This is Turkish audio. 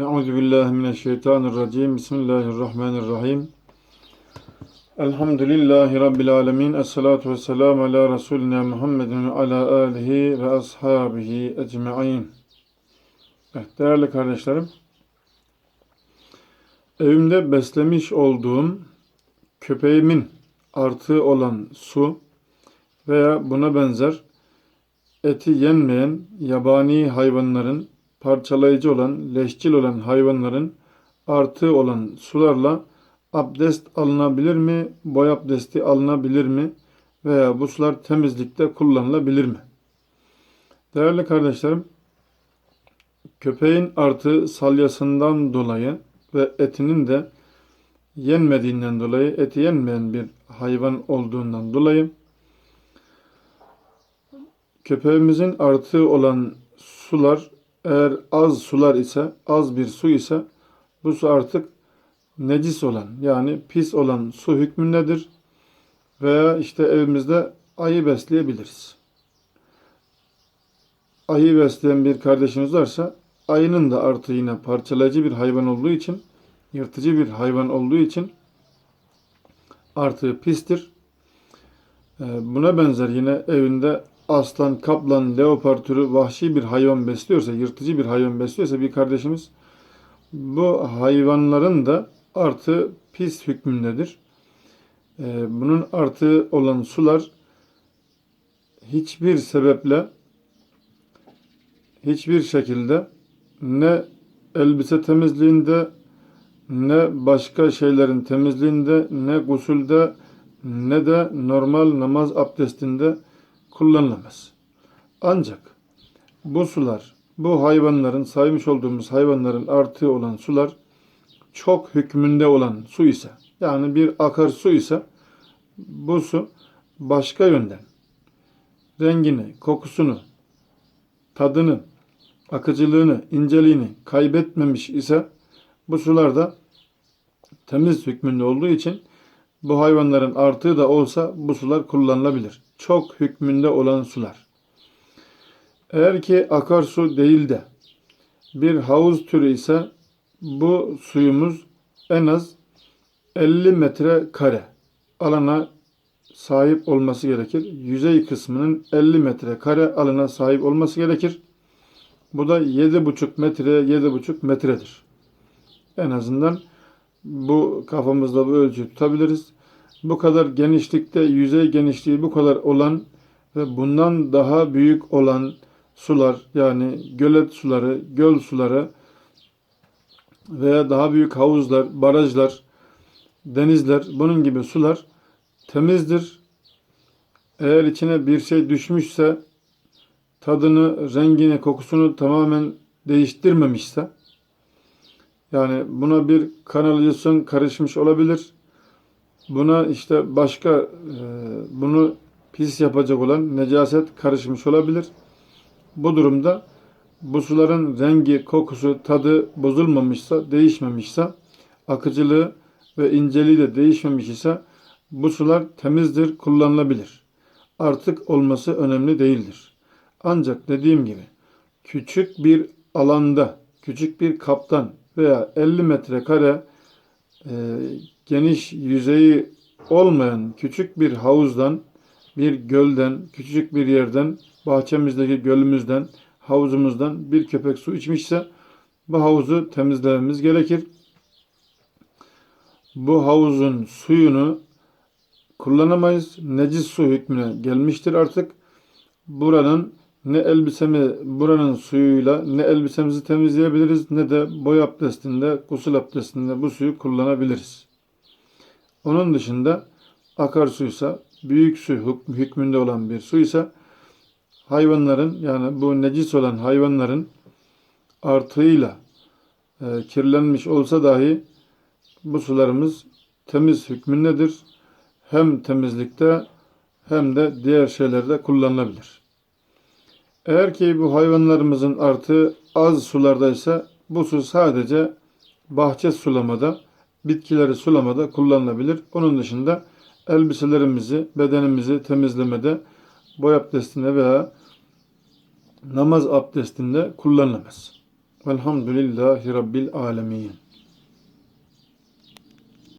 Euzu billahi mineşşeytanirracim. Bismillahirrahmanirrahim. Elhamdülillahi rabbil alamin. Essalatu vesselamu ala resulina Muhammedin ala alihi ve ashabihi ecmaîn. Evet, değerli kardeşlerim, evimde beslemiş olduğum köpeğimin artığı olan su veya buna benzer eti yenmeyen yabani hayvanların parçalayıcı olan, leşçil olan hayvanların artığı olan sularla abdest alınabilir mi? Boy abdesti alınabilir mi? Veya bu sular temizlikte kullanılabilir mi? Değerli kardeşlerim, köpeğin artığı salyasından dolayı ve etinin de yenmediğinden dolayı, eti yenmeyen bir hayvan olduğundan dolayı köpeğimizin artığı olan sular eğer az sular ise, az bir su ise bu su artık necis olan yani pis olan su hükmündedir. Veya işte evimizde ayı besleyebiliriz. Ayı besleyen bir kardeşimiz varsa ayının da artı yine parçalayıcı bir hayvan olduğu için, yırtıcı bir hayvan olduğu için artığı pistir. Ee, Buna benzer yine evinde aslan, kaplan, leopar türü vahşi bir hayvan besliyorsa, yırtıcı bir hayvan besliyorsa bir kardeşimiz bu hayvanların da artı pis hükmündedir. Ee, Bunun artı olan sular hiçbir sebeple hiçbir şekilde ne elbise temizliğinde ne başka şeylerin temizliğinde ne gusülde ne de normal namaz abdestinde kullanılamaz. Ancak bu sular, bu hayvanların saymış olduğumuz hayvanların artığı olan sular çok hükmünde olan su ise yani bir akarsu ise bu su başka yönden rengini, kokusunu, tadını, akıcılığını, inceliğini kaybetmemiş ise bu sular da temiz hükmünde olduğu için bu hayvanların artığı da olsa bu sular kullanılabilir. Çok hükmünde olan sular. Eğer ki akarsu değil de bir havuz türü ise bu suyumuz en az 50 metre kare alana sahip olması gerekir. Yüzey kısmının 50 metre kare alana sahip olması gerekir. Bu da 7,5 metreye 7,5 metredir. En azından bu kafamızda bu ölçüyü tutabiliriz. Bu kadar genişlikte, yüzey genişliği bu kadar olan ve bundan daha büyük olan sular yani gölet suları, göl suları veya daha büyük havuzlar, barajlar, denizler bunun gibi sular temizdir. Eğer içine bir şey düşmüşse tadını, rengini, kokusunu tamamen değiştirmemişse yani buna bir kanalizasyon karışmış olabilir. Buna işte başka e, bunu pis yapacak olan necaset karışmış olabilir. Bu durumda bu suların rengi, kokusu, tadı bozulmamışsa, değişmemişse, akıcılığı ve inceliği de değişmemiş ise bu sular temizdir, kullanılabilir. Artık olması önemli değildir. Ancak dediğim gibi küçük bir alanda, küçük bir kaptan veya 50 metrekare e, geniş yüzeyi olmayan küçük bir havuzdan, bir gölden, küçük bir yerden, bahçemizdeki gölümüzden, havuzumuzdan bir köpek su içmişse bu havuzu temizlememiz gerekir. Bu havuzun suyunu kullanamayız. Necis su hükmüne gelmiştir artık. Buranın ne elbisemi buranın suyuyla ne elbisemizi temizleyebiliriz ne de boy abdestinde, gusül abdestinde bu suyu kullanabiliriz. Onun dışında akarsuysa, büyük su hükmünde olan bir suysa hayvanların yani bu necis olan hayvanların artığıyla e, kirlenmiş olsa dahi bu sularımız temiz hükmündedir. Hem temizlikte hem de diğer şeylerde kullanılabilir. Eğer ki bu hayvanlarımızın artığı az sulardaysa bu su sadece bahçe sulamada, bitkileri sulamada kullanılabilir. Onun dışında elbiselerimizi, bedenimizi temizlemede, boy abdestinde veya namaz abdestinde kullanılamaz. Velhamdülillahi Rabbil alemin.